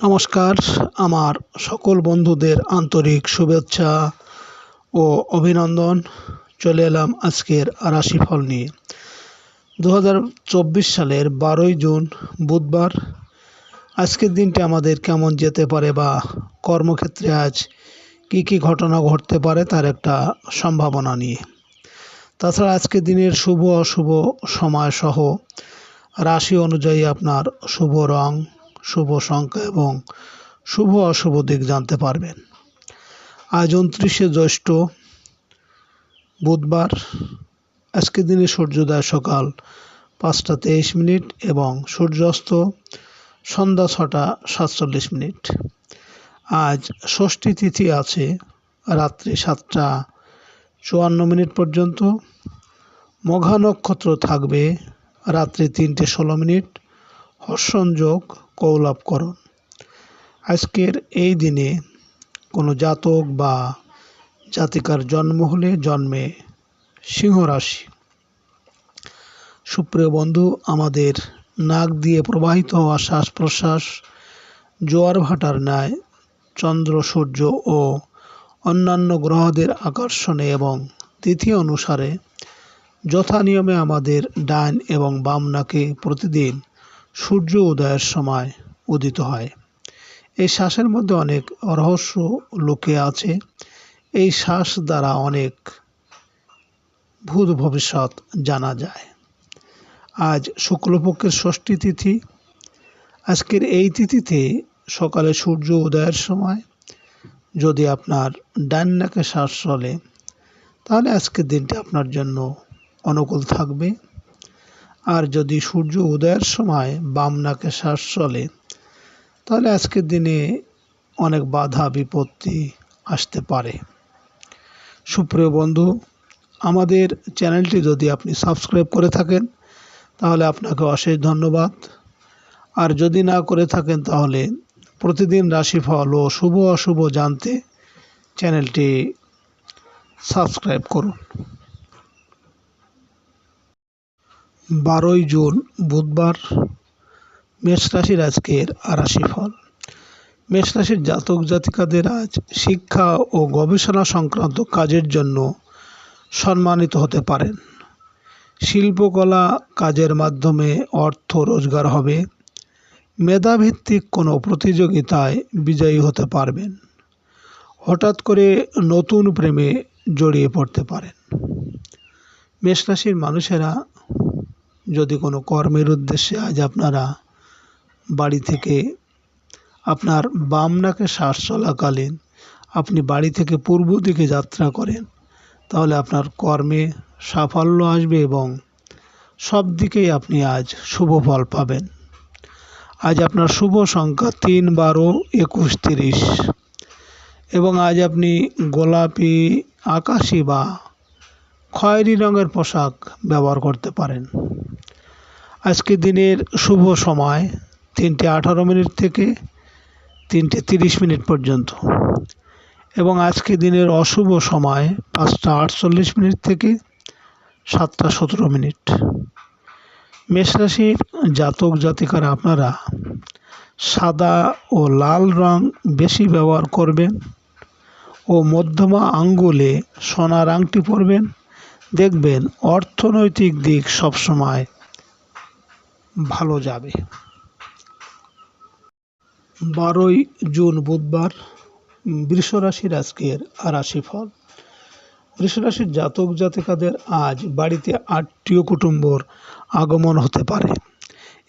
নমস্কার। আমার সকল বন্ধুদের আন্তরিক শুভেচ্ছা ও অভিনন্দন। চলে এলাম আজকের রাশিফল নিয়ে। দু হাজার চব্বিশ সালের বারোই জুন, বুধবার। আজকের দিনটি আমাদের কেমন যেতে পারে বা কর্মক্ষেত্রে আজ কি কি ঘটনা ঘটতে পারে তার একটা সম্ভাবনা নিয়ে। তাছাড়া আজকের দিনের শুভ অশুভ সময় সহ রাশি অনুযায়ী আপনার শুভ রং শুভ সংখ্যা এবং শুভ অশুভ দিক জানতে পারবেন। আজ উনত্রিশে জ্যৈষ্ঠ বুধবার, আজকের দিনে সূর্যোদয় সকাল পাঁচটা তেইশ মিনিট এবং সূর্যাস্ত সন্ধ্যা ছটা সাতচল্লিশ মিনিট। আজ ষষ্ঠী তিথি আছে রাত্রি সাতটা চুয়ান্ন মিনিট পর্যন্ত। মঘা নক্ষত্র থাকবে রাত্রি তিনটে ষোলো মিনিট। হর্ষণযোগ কৌলাভকরণ আজকের এই দিনে কোনো জাতক বা জাতিকার জন্ম হলে জন্মে সিংহ রাশি। সুপ্রিয় বন্ধু, আমাদের নাক দিয়ে প্রবাহিত হওয়া শ্বাস প্রশ্বাস জোয়ার ভাটার ন্যায়, চন্দ্র, সূর্য ও অন্যান্য গ্রহদের আকর্ষণে এবং তিথি অনুসারে যথা নিয়মে আমাদের ডান এবং বাম নাকে প্রতিদিন সূর্য উদয়ের সময় উদিত হয়। এই শ্বাসের মধ্যে অনেক রহস্য লুকে আছে। এই শ্বাস দ্বারা অনেক ভূত ভবিষ্যৎ জানা যায়। আজ শুক্লপক্ষের ষষ্ঠী তিথি। আজকের এই তিথিতে সকালে সূর্য উদয়ের সময় যদি আপনার ডান নাকে শ্বাস চলে, তাহলে আজকের দিনটা আপনার জন্য অনুকূল থাকবে। আর যদি সূর্য উদয়ের সময় বাম নাকে শ্বাস চলে, তাহলে আজকের দিনে অনেক বাধা, বিপত্তি আসতে পারে। সুপ্রিয় বন্ধু, আমাদের চ্যানেলটি যদি আপনি সাবস্ক্রাইব করে থাকেন, তাহলে আপনাকে অশেষ ধন্যবাদ। আর যদি না করে থাকেন, তাহলে প্রতিদিন রাশিফল ও শুভ অশুভ জানতে চ্যানেলটি সাবস্ক্রাইব করুন। বারোই জুন, বুধবার, মেষ রাশির আজকের রাশিফল। মেষ রাশির জাতক জাতিকাদের আজ শিক্ষা ও গবেষণা সংক্রান্ত কাজের জন্য সম্মানিত হতে পারেন। শিল্পকলা কাজের মাধ্যমে অর্থ রোজগার হবে। মেধাভিত্তিক কোনো প্রতিযোগিতায় বিজয়ী হতে পারবেন। হঠাৎ করে নতুন প্রেমে জড়িয়ে পড়তে পারেন। মেষরাশির মানুষেরা যদি কোনো কর্মের উদ্দেশ্যে আজ আপনারা বাড়ি থেকে আপনার বাম নাকে শ্বাস চলাকালীন আপনি বাড়ি থেকে পূর্ব দিকে যাত্রা করেন, তাহলে আপনার কর্মে সাফল্য আসবে এবং সব দিকেই আপনি আজ শুভ ফল পাবেন। আজ আপনার শুভ সংখ্যা তিন বারো একুশ তিরিশ। এবং আজ আপনি গোলাপি, আকাশি বা খয়েরি রঙের পোশাক ব্যবহার করতে পারেন। আজকে দিনের শুভ সময় তিনটে আঠারো মিনিট থেকে তিনটে তিরিশ মিনিট পর্যন্ত। এবং আজকে দিনের অশুভ সময় পাঁচটা আটচল্লিশ মিনিট থেকে সাতটা সতেরো মিনিট। মেষরাশির জাতক জাতিকারা আপনারা সাদা ও লাল রং বেশি ব্যবহার করবেন ও মধ্যমা আঙ্গুলে সোনার আংটি পরবেন। দেখবেন অর্থনৈতিক দিক সবসময় ভালো যাবে। বারোই জুন বুধবার বৃষরাশির আজকের রাশিফল। বৃষরাশির জাতক জাতিকাদের আজ বাড়িতে আত্মীয় কুটুম্বর আগমন হতে পারে।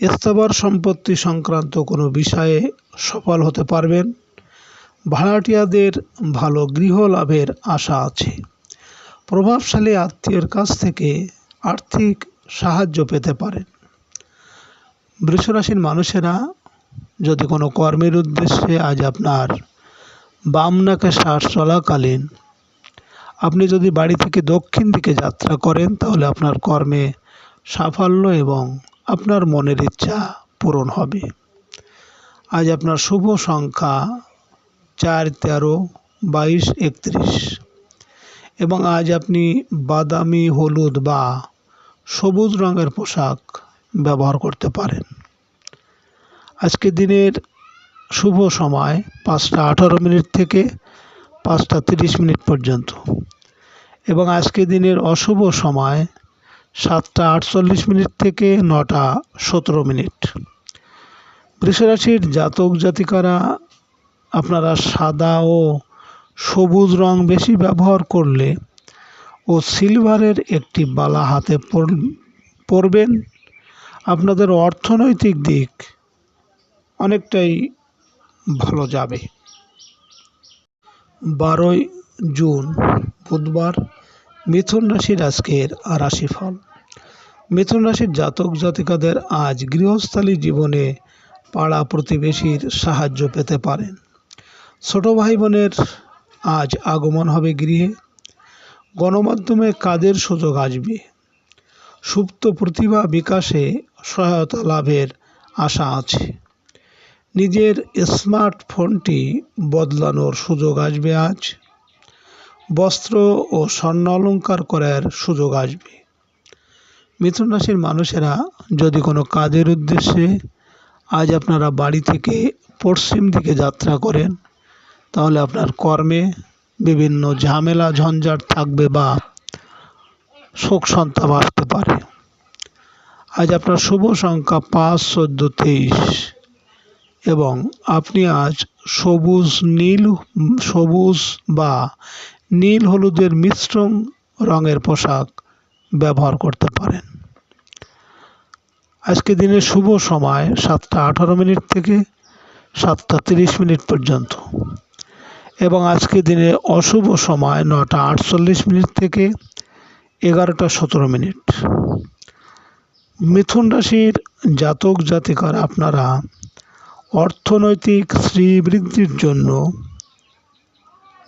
স্থাবর সম্পত্তি সংক্রান্ত কোনো বিষয়ে সফল হতে পারবেন। ভাড়াটিয়াদের ভালো গৃহ লাভের আশা আছে। প্রভাবশালী আত্মীয়ের কাছ থেকে আর্থিক সাহায্য পেতে পারেন। বৃষরাশির মানুষেরা যদি কোনো কর্মের উদ্দেশ্যে আজ আপনার বাম নাকে শ্বাস চলাকালীন আপনি যদি বাড়ি থেকে দক্ষিণ দিকে যাত্রা করেন, তাহলে আপনার কর্মে সাফল্য এবং আপনার মনের ইচ্ছা পূরণ হবে। আজ আপনার শুভ সংখ্যা চার তেরো বাইশ একত্রিশ। এবং আজ আপনি বাদামি, হলুদ বা সবুজ রঙের পোশাক ব্যবহার করতে পারেন। আজকে দিনের শুভ সময় পাঁচটা আঠারো মিনিট থেকে পাঁচটা তিরিশ মিনিট পর্যন্ত। এবং আজকে দিনের অশুভ সময় সাতটা আটচল্লিশ মিনিট থেকে নটা সতেরো মিনিট। বৃষরাশির জাতক জাতিকারা, আপনারা সাদা ও সবুজ রং বেশি ব্যবহার করলে ও সিলভারের একটি বালা হাতে পর- পরবেন। আপনাদের অর্থনৈতিক দিক অনেকটাই ভালো যাবে। বারোই জুন, বুধবার, মিথুন রাশির আজকের রাশিফল মিথুন রাশির জাতক জাতিকাদের আজ গৃহস্থালী জীবনে পাড়া প্রতিবেশীর সাহায্য পেতে পারেন। ছোট ভাই বোনের আজ আগমন হবে গৃহে। গণমাধ্যমে কাদের সুযোগ আসবে? সুপ্ত প্রতিভা বিকাশে সহায়তা লাভের আশা আছে। নিজের স্মার্টফোনটি বদলানোর সুযোগ আসবে আজ। বস্ত্র ও স্বর্ণ অলঙ্কার করার সুযোগ আসবে। মিথুন রাশির মানুষেরা, যদি কোনো কাজের উদ্দেশ্যে আজ আপনারা বাড়ি থেকে পশ্চিম দিকে যাত্রা করেন তাহলে আপনার কর্মে বিভিন্ন ঝামেলা, ঝঞ্ঝাট থাকবে বা শোক সন্তাপ আসতে পারে। আজ আপনার শুভ সংখ্যা পাঁচ, চোদ্দ, তেইশ এবং আপনি আজ সবুজ, নীল, সবুজ বা নীল হলুদের মিশ্রণ রঙের পোশাক ব্যবহার করতে পারেন। আজকে দিনের শুভ সময় সাতটা আঠারো মিনিট থেকে সাতটা তিরিশ মিনিট পর্যন্ত। এবং আজকে দিনে অশুভ সময় নটা আটচল্লিশ মিনিট থেকে এগারোটা সতেরো মিনিট। মিথুন রাশির জাতক জাতিকার আপনারা অর্থনৈতিক শ্রীবৃদ্ধির জন্য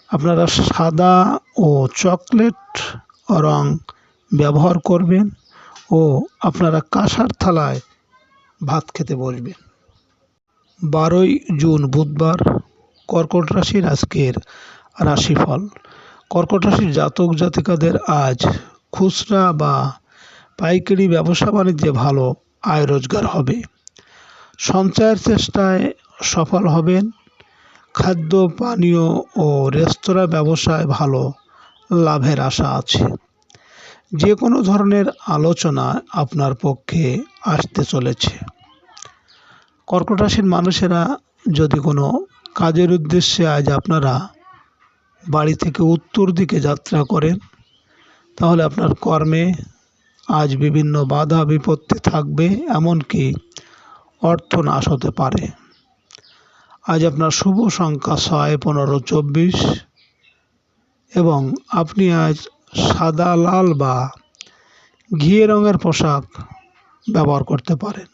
আপনারা সাদা ও চকলেট রং ব্যবহার করবেন ও আপনারা কাঁসার থালায় ভাত খেতে বসবেন। বারোই জুন বুধবার কর্কট রাশির আজকের রাশিফল। কর্কট রাশির জাতক জাতিকাদের আজ খুচরা বা পাইকারি ব্যবসা বাণিজ্যে ভালো আয় রোজগার হবে। সঞ্চয়ের চেষ্টায় সফল হবেন। খাদ্য, পানীয় ও রেস্তোরাঁ ব্যবসায় ভালো লাভের আশা আছে। যে কোনো ধরনের আলোচনা আপনার পক্ষে আসতে চলেছে। কর্কট রাশির মানুষেরা যদি কোনো কাজের উদ্দেশ্যে আজ আপনারা বাড়ি থেকে উত্তর দিকে যাত্রা করেন, তাহলে আপনার কর্মে আজ বিভিন্ন বাধা বিপত্তি থাকবে, এমনকি অর্থ নাশ হতে পারে। আজ আপনার শুভ সংখ্যা ছয়, পনেরো, চব্বিশ, এবং আপনি আজ সাদা, লাল বা ঘিয়ে রঙের পোশাক ব্যবহার করতে পারেন।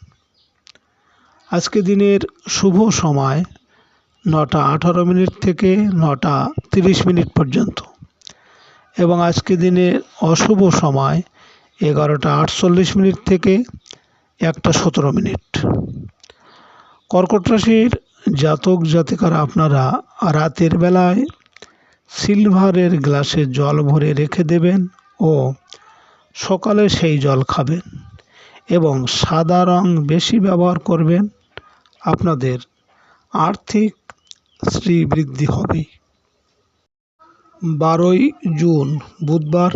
আজকে দিনের শুভ সময় নটা আঠারো মিনিট থেকে নটা তিরিশ মিনিট পর্যন্ত। এবং আজকে দিনে অশুভ সময় এগারোটা আটচল্লিশ মিনিট থেকে একটা সতেরো মিনিট। কর্কট রাশির জাতক জাতিকারা আপনারা রাতের বেলায় সিলভারের গ্লাসে জল ভরে রেখে দেবেন ও সকালে সেই জল খাবেন এবং সাদা রং বেশি ব্যবহার করবেন আপনাদের আর্থিক শ্রীবৃদ্ধি হবে। বারোই জুন, বুধবার,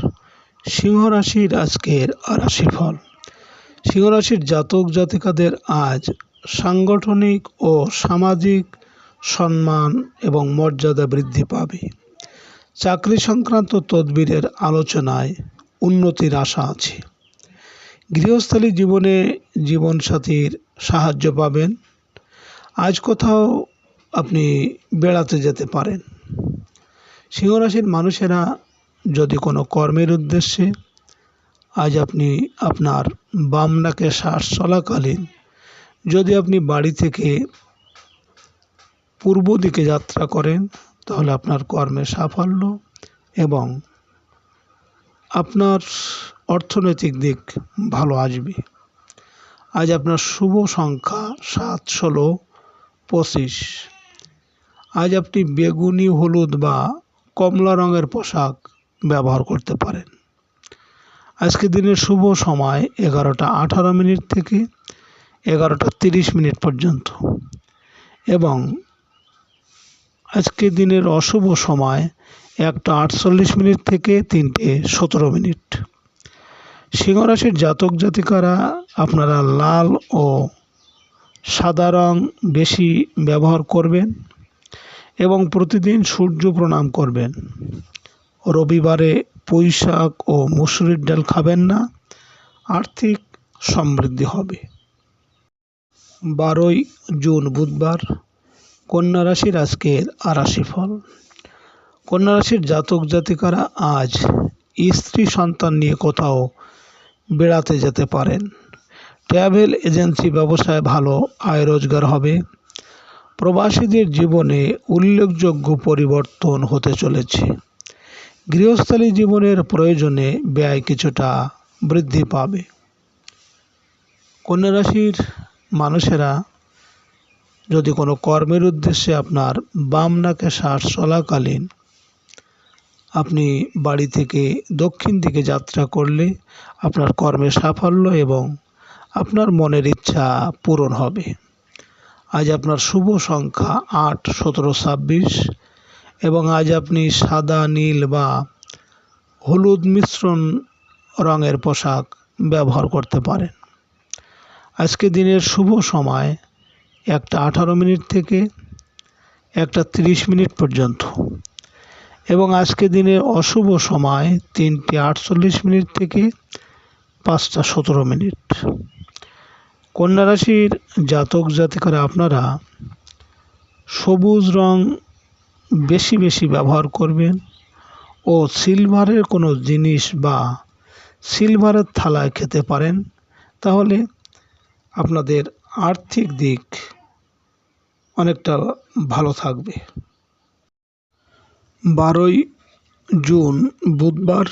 সিংহ রাশির আজকের রাশিফল। সিংহ রাশির জাতক জাতিকাদের আজ সাংগঠনিক ও সামাজিক সম্মান এবং মর্যাদা বৃদ্ধি পাবে। চাকরি সংক্রান্ত তদবিরের আলোচনায় উন্নতির আশা আছে। গৃহস্থালী জীবনে জীবনসাথীর সাহায্য পাবেন। আজ কোথাও আপনি বেড়াতে যেতে পারেন। সিংহরাশির মানুষেরা যদি কোনো কর্মের উদ্দেশ্যে আজ আপনি আপনার বাম নাকে শ্বাস চলাকালীন যদি আপনি বাড়ি থেকে পূর্ব দিকে যাত্রা করেন, তাহলে আপনার কর্মে সাফল্য এবং আপনার অর্থনৈতিক দিক ভালো আসবে। আজ আপনার শুভ সংখ্যা সাত, ষোলো, পঁচিশ। আজ আপনি বেগুনি, হলুদ বা কমলা রঙের পোশাক ব্যবহার করতে পারেন। আজকে দিনের শুভ সময় এগারোটা আঠারো মিনিট থেকে এগারোটা তিরিশ মিনিট পর্যন্ত। এবং আজকে দিনের অশুভ সময় একটা আটচল্লিশ মিনিট থেকে তিনটে সতেরো মিনিট। সিংহরাশির জাতক জাতিকারা, আপনারা লাল ও সাদা রং বেশি ব্যবহার করবেন। এবং প্রতিদিন সূর্য প্রণাম করবেন। রবিবারে পুঁই শাক ও মুসুরির ডাল খাবেন না, আর্থিক সমৃদ্ধি হবে। বারোই জুন বুধবার, কন্যা রাশির আজকের আরাশি ফল। কন্যা রাশির জাতক জাতিকারা আজ স্ত্রী সন্তান নিয়ে কোথাও বেড়াতে যেতে পারেন। ট্রাভেল এজেন্সি ব্যবসায় ভালো আয় রোজগার হবে। প্রবাসীদের জীবনে উল্লেখযোগ্য পরিবর্তন হতে চলেছে। গৃহস্থালী জীবনের প্রয়োজনে ব্যয় কিছুটা বৃদ্ধি পাবে। কন্যা রাশির মানুষেরা যদি কোনো কর্মের উদ্দেশ্যে আপনার বাম নাকে শ্বাস চলাকালীন আপনি বাড়ি থেকে দক্ষিণ দিকে যাত্রা করলে আপনার কর্মে সাফল্য এবং আপনার মনের ইচ্ছা পূরণ হবে। আজ আপনার শুভ সংখ্যা আট, সতেরো, ছাব্বিশ এবং আজ আপনি সাদা, নীল বা হলুদ মিশ্রণ রঙের পোশাক ব্যবহার করতে পারেন। আজকে দিনের শুভ সময় একটা আঠারো মিনিট থেকে একটা তিরিশ মিনিট পর্যন্ত এবং আজকে দিনের অশুভ সময় তিনটে আটচল্লিশ মিনিট থেকে পাঁচটা সতেরো মিনিট। কন্যা রাশির জাতক জাতিকারা আপনারা সবুজ রং বেশি বেশি ব্যবহার করবেন ও সিলভারের কোনো জিনিস বা সিলভারের থালায় খেতে পারেন, তাহলে আপনাদের আর্থিক দিক অনেকটা ভালো থাকবে। বারোই জুন বুধবার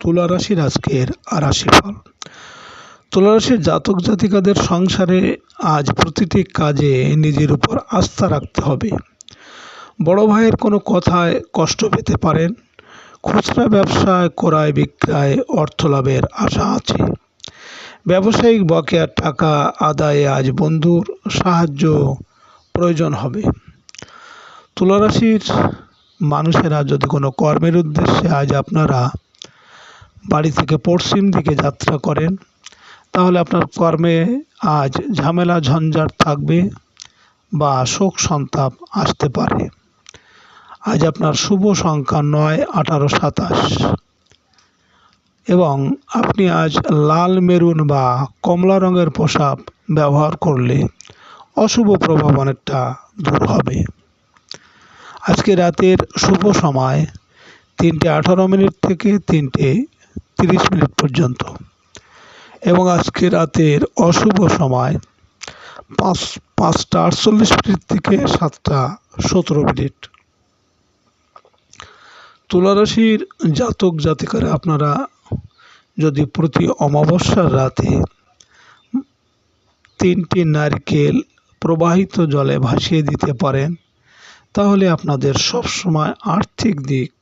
তুলা রাশির আজকের রাশি ফল তুলা রাশির জাতক জাতিকাদের সংসারে আজ প্রতিটি কাজে নিজের উপর আস্থা রাখতে হবে। বড় ভাইয়ের কোনো কথায় কষ্ট পেতে পারেন, খুচরা ব্যবসায় ক্রয় বিক্রয় অর্থ লাভের আশা আছে। ব্যবসায়িক বকেয়ার টাকা আদায়ে আজ বন্ধুর সাহায্য প্রয়োজন হবে। তুলারাশির মানুষেরা যদি কোনো কর্মের উদ্দেশ্যে আজ আপনারা বাড়ি থেকে পশ্চিম দিকে যাত্রা করেন তাহলে আপনার কর্মে আজ ঝামেলা, ঝঞ্ঝাট থাকবে বা শোক সন্তাপ আসতে পারে। আজ আপনার শুভ সংখ্যা নয়, আঠারো, সাতাশ। এবং আপনি আজ লাল মেরুন বা কমলা রঙের পোশাক ব্যবহার করলে অশুভ প্রভাব অনেকটা দূর হবে। আজকে রাতের শুভ সময় তিনটে আঠারো মিনিট থেকে তিনটে তিরিশ মিনিট পর্যন্ত। এবং আজকে রাতের অশুভ সময় পাঁচ, পাঁচটা আটচল্লিশ মিনিট থেকে সাতটা সতেরো মিনিট। তুলারাশির জাতক জাতিকারা আপনারা যদি প্রতি অমাবস্যার রাতে তিনটি নারকেল প্রবাহিত জলে ভাসিয়ে দিতে পারেন, তাহলে আপনাদের সবসময় আর্থিক দিক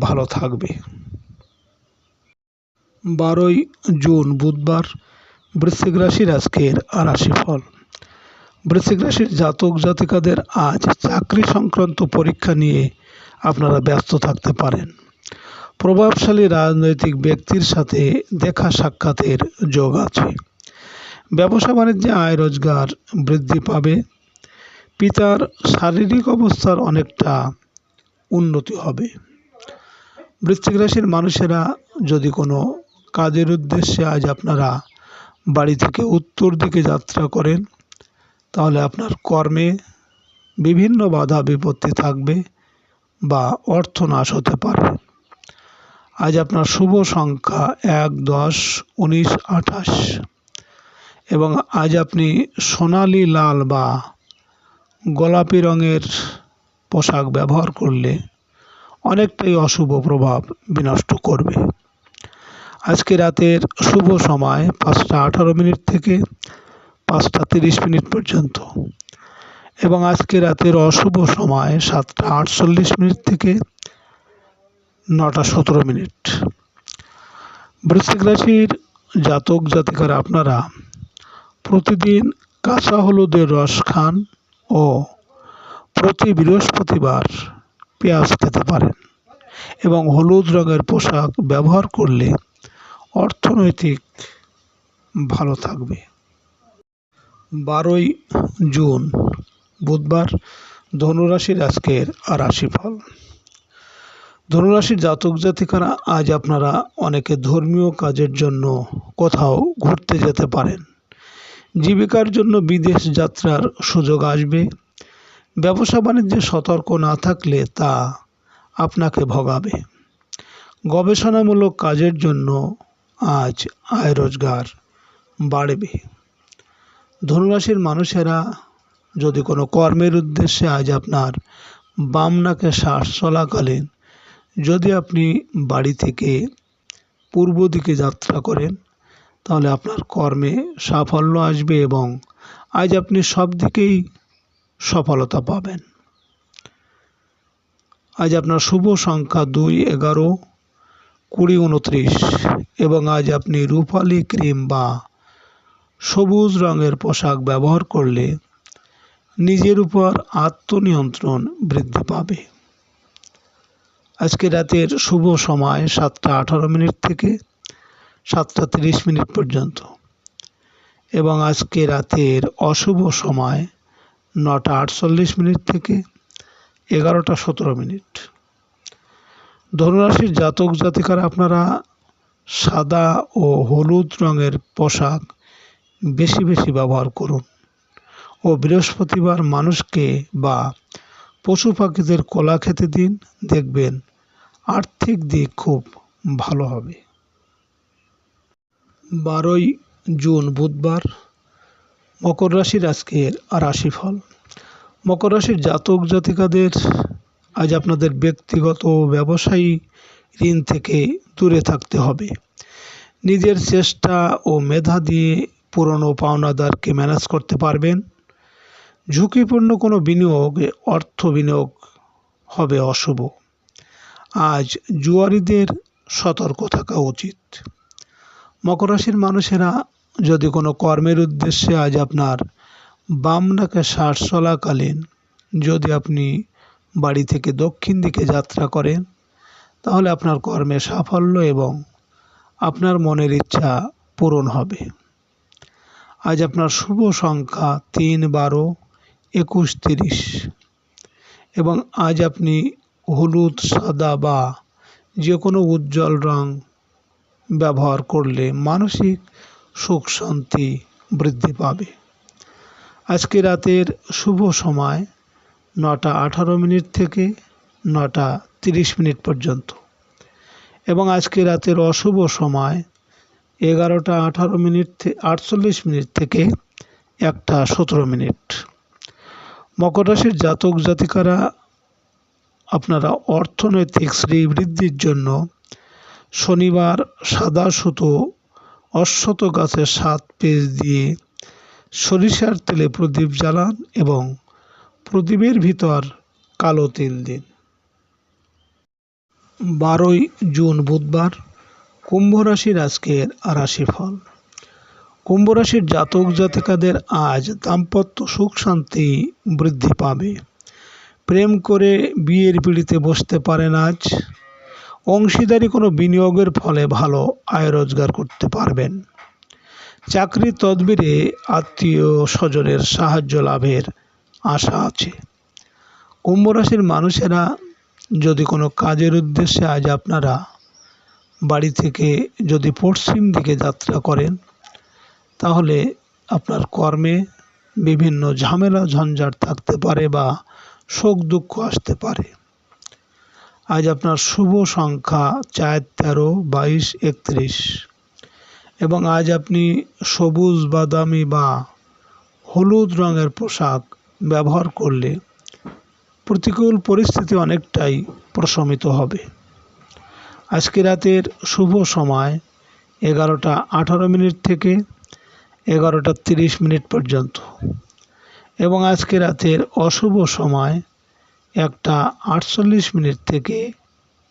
ভালো থাকবে। বারোই জুন, বুধবার বৃশ্চিক রাশির আজকের রাশি ফল বৃশ্চিক রাশির জাতক জাতিকাদের আজ চাকরি সংক্রান্ত পরীক্ষা নিয়ে আপনারা ব্যস্ত থাকতে পারেন। প্রভাবশালী রাজনৈতিক ব্যক্তির সাথে দেখা সাক্ষাতের যোগ আছে। ব্যবসা বাণিজ্যে আয় রোজগার বৃদ্ধি পাবে। পিতার শারীরিক অবস্থার অনেকটা উন্নতি হবে। বৃশ্চিক রাশির মানুষেরা যদি কোনো কাজের উদ্দেশ্যে আজ আপনারা বাড়ি থেকে উত্তর দিকে যাত্রা করেন, তাহলে আপনার কর্মে বিভিন্ন বাধা বিপত্তি থাকবে বা অর্থ নাশ হতে পারে। আজ আপনার শুভ সংখ্যা এক, দশ, উনিশ, আঠাশ। এবং আজ আপনি সোনালি, লাল বা গোলাপি রঙের পোশাক ব্যবহার করলে অনেকটাই অশুভ প্রভাব বিনষ্ট করবে। আজকে রাতের শুভ সময় পাঁচটা আঠারো মিনিট থেকে পাঁচটা তিরিশ মিনিট পর্যন্ত। এবং আজকে রাতের অশুভ সময় সাতটা আটচল্লিশ মিনিট থেকে নটা সতেরো মিনিট। বৃশ্চিক রাশির জাতক জাতিকারা আপনারা প্রতিদিন কাঁচা হলুদের রস খান ও প্রতি বৃহস্পতিবার পেঁয়াজ খেতে পারেন এবং হলুদ রঙের পোশাক ব্যবহার করলে অর্থনৈতিক ভালো থাকবে। বারোই জুন, বুধবার ধনুরাশির আজকের রাশিফল। ধনুরাশির জাতক জাতিকারা, আজ আপনারা অনেকে ধর্মীয় কাজের জন্য কোথাও ঘুরতে যেতে পারেন। জীবিকার জন্য বিদেশ যাত্রার সুযোগ আসবে। ব্যবসা বাণিজ্যে সতর্ক না থাকলে তা আপনাকে ভোগাবে। গবেষণামূলক কাজের জন্য আজ আয় রোজগার বাড়বে। ধনুরাশির মানুষেরা যদি কোনো কর্মের উদ্দেশ্যে আজ আপনার বাম নাকে শ্বাস চলাকালীন যদি আপনি বাড়ি থেকে পূর্ব দিকে যাত্রা করেন, তাহলে আপনার কর্মে সাফল্য আসবে এবং আজ আপনি সব দিকেই সফলতা পাবেন। আজ আপনার শুভ সংখ্যা দুই এগারো কুড়ি উনত্রিশ এবং আজ আপনি রূপালি ক্রিম বা সবুজ রঙের পোশাক ব্যবহার করলে নিজের উপর আত্মনিয়ন্ত্রণ বৃদ্ধি পাবে। আজকে রাতের শুভ সময় সাতটা আঠারো মিনিট থেকে সাতটা তিরিশ মিনিট পর্যন্ত এবং আজকে রাতের অশুভ সময় নটা আটচল্লিশ মিনিট থেকে এগারোটা সতেরো মিনিট। ধনুরাশির জাতক জাতিকারা আপনারা সাদা ও হলুদ রঙের পোশাক বেশি বেশি ব্যবহার করুন। ও বৃহস্পতিবার মানুষকে বা পশু পাখিদের কলা খেতে দিন, দেখবেন আর্থিক দিক খুব ভালো হবে। বারোই জুন বুধবার মকর রাশির আজকের রাশিফল। মকর রাশির জাতক জাতিকাদের আজ আপনাদের ব্যক্তিগত ব্যবসায়ী ঋণ থেকে দূরে থাকতে হবে। নিজের চেষ্টা ও মেধা দিয়ে পুরনো পাওনাদারকে ম্যানেজ করতে পারবেন। ঝুঁকিপূর্ণ কোনো বিনিয়োগে অর্থ বিনিয়োগ হবে অশুভ। আজ জুয়ারিদের সতর্ক থাকা উচিত। মকর রাশির মানুষেরা যদি কোনো কর্মের উদ্দেশ্যে আজ আপনার বাম নাকে শ্বাস চলাকালীন যদি আপনি বাড়ি থেকে দক্ষিণ দিকে যাত্রা করেন, তাহলে আপনার কর্মে সাফল্য এবং আপনার মনের ইচ্ছা পূরণ হবে। আজ আপনার শুভ সংখ্যা তিন বারো একুশ তিরিশ। এবং আজ আপনি হলুদ, সাদা বা যে কোনো উজ্জ্বল রং ব্যবহার করলে মানসিক সুখ শান্তি বৃদ্ধি পাবে। আজকে রাতের শুভ সময়। নটা আঠারো মিনিট থেকে নটা তিরিশ মিনিট পর্যন্ত। এবং আজকে রাতের অশুভ সময় এগারোটা আঠারো মিনিট আটচল্লিশ মিনিট থেকে একটা সতেরো মিনিট। মকর রাশির জাতক জাতিকারা, আপনারা অর্থনৈতিক শ্রীবৃদ্ধির জন্য শনিবার সাদা সুতো অশ্বত গাছের সাত পেজ দিয়ে সরিষার তেলে প্রদীপ জ্বালান এবং প্রদীপের ভিতর কালো তিল দিন। বারোই জুন বুধবার কুম্ভ রাশির আজকের রাশিফল। কুম্ভ রাশির জাতক জাতিকাদের আজ দাম্পত্য সুখ শান্তি বৃদ্ধি পাবে। প্রেম করে বিয়ের পিড়িতে বসতে পারেন আজ। অংশীদারি কোনো বিনিয়োগের ফলে ভালো আয় রোজগার করতে পারবেন। চাকরির তদবিরে আত্মীয় স্বজনের সাহায্য লাভের আশা আছে। কুম্ভ রাশির মানুষেরা যদি কোনো কাজের উদ্দেশ্যে আজ আপনারা বাড়ি থেকে যদি পশ্চিম দিকে যাত্রা করেন, তাহলে আপনার কর্মে বিভিন্ন ঝামেলা, ঝঞ্ঝাট থাকতে পারে বা শোক দুঃখ আসতে পারে। আজ আপনার শুভ সংখ্যা চার, তেরো, বাইশ, একত্রিশ এবং আজ আপনি সবুজ, বাদামি বা হলুদ রঙের পোশাক ব্যবহার করলে প্রতিকূল পরিস্থিতি অনেকটাই প্রশমিত হবে। আজকে রাতের শুভ সময় এগারোটা আঠারো মিনিট থেকে এগারোটা তিরিশ মিনিট পর্যন্ত এবং আজকে রাতের অশুভ সময় একটা আটচল্লিশ মিনিট থেকে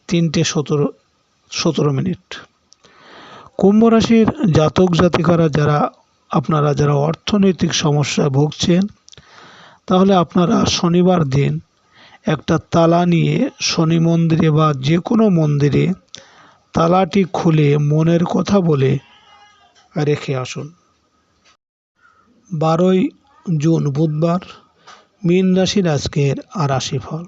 তিনটে সতেরো সতেরো মিনিট। কুম্ভ রাশির জাতক জাতিকারা যারা, আপনারা যারা অর্থনৈতিক সমস্যায় ভুগছেন তাহলে আপনারা শনিবার দিন একটা তালা নিয়ে শনি মন্দিরে বা যে কোনো মন্দিরে তালাটি খুলে মনের কথা বলে রেখে আসুন। বারোই জুন বুধবার মীন রাশির আজকের আর রাশি ফল।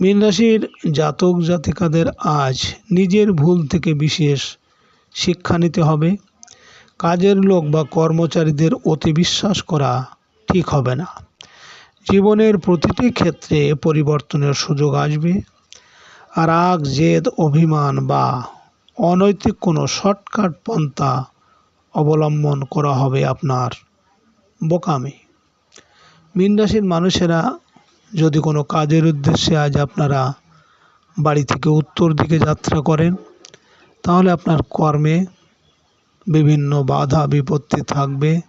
মীন রাশির জাতক জাতিকাদের আজ নিজের ভুল থেকে বিশেষ শিক্ষা নিতে হবে। কাজের লোক বা কর্মচারীদের অতি বিশ্বাস করা ঠিক হবে না। জীবনের প্রতিটি ক্ষেত্রে পরিবর্তনের সুযোগ আসবে। রাগ জেদ, অভিমান বা অনৈতিক কোনো শর্টকাট পন্থা অবলম্বন করা হবে আপনার বোকামি। মীন রাশির মানুষেরা যদি কোনো কাজের উদ্দেশ্যে আজ আপনারা বাড়ি থেকে উত্তর দিকে যাত্রা করেন, তাহলে আপনার কর্মে বিভিন্ন বাধা বিপত্তি থাকবে,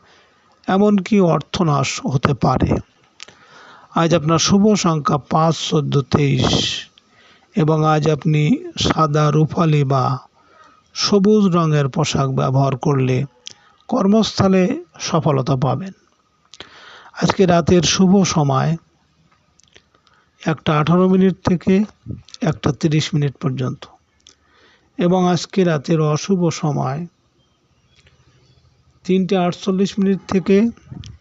এমনকি অর্থনাশ হতে পারে। আজ আপনার শুভ সংখ্যা পাঁচ, চোদ্দ, তেইশ। এবং আজ আপনি সাদা রূপালি বা সবুজ রঙের পোশাক ব্যবহার করলে কর্মস্থলে সফলতা পাবেন। আজকে রাতের শুভ সময় একটা আঠারো মিনিট থেকে একটা তিরিশ মিনিট পর্যন্ত। এবং আজকে রাতের অশুভ সময় তিনটে আটচল্লিশ মিনিট থেকে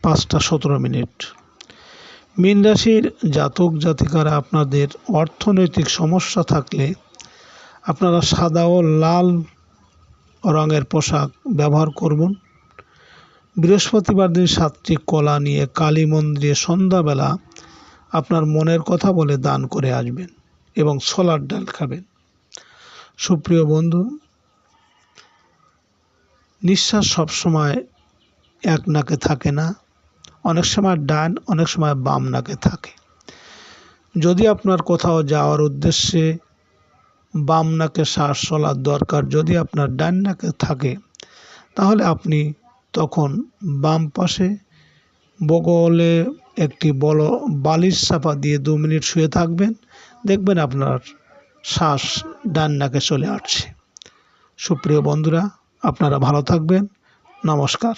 পাঁচটা সতেরো মিনিট। মীন রাশির জাতক জাতিকারা আপনাদের অর্থনৈতিক সমস্যা থাকলে আপনারা সাদা ও লাল রঙের পোশাক ব্যবহার করবেন বৃহস্পতিবার দিন সাতটি কলা নিয়ে কালী মন্দিরে সন্ধ্যাবেলা আপনার মনের কথা বলে দান করে আসবেন এবং ছোলার ডাল খাবেন। সুপ্রিয় বন্ধু, নিঃশ্বাস সবসময় এক নাকে থাকে না অনেক সময় ডান, অনেক সময় বাম নাকে থাকে। যদি আপনার কোথাও যাওয়ার উদ্দেশ্যে বাম নাকে শ্বাস চলার দরকার যদি আপনার ডান নাকে থাকে, তাহলে আপনি তখন বাম পাশে বগলে একটি বড় বালিশ চাপা দিয়ে দু মিনিট শুয়ে থাকবেন। দেখবেন আপনার শ্বাস ডান নাকে চলে আসছে। সুপ্রিয় বন্ধুরা, আপনারা ভালো থাকবেন। নমস্কার।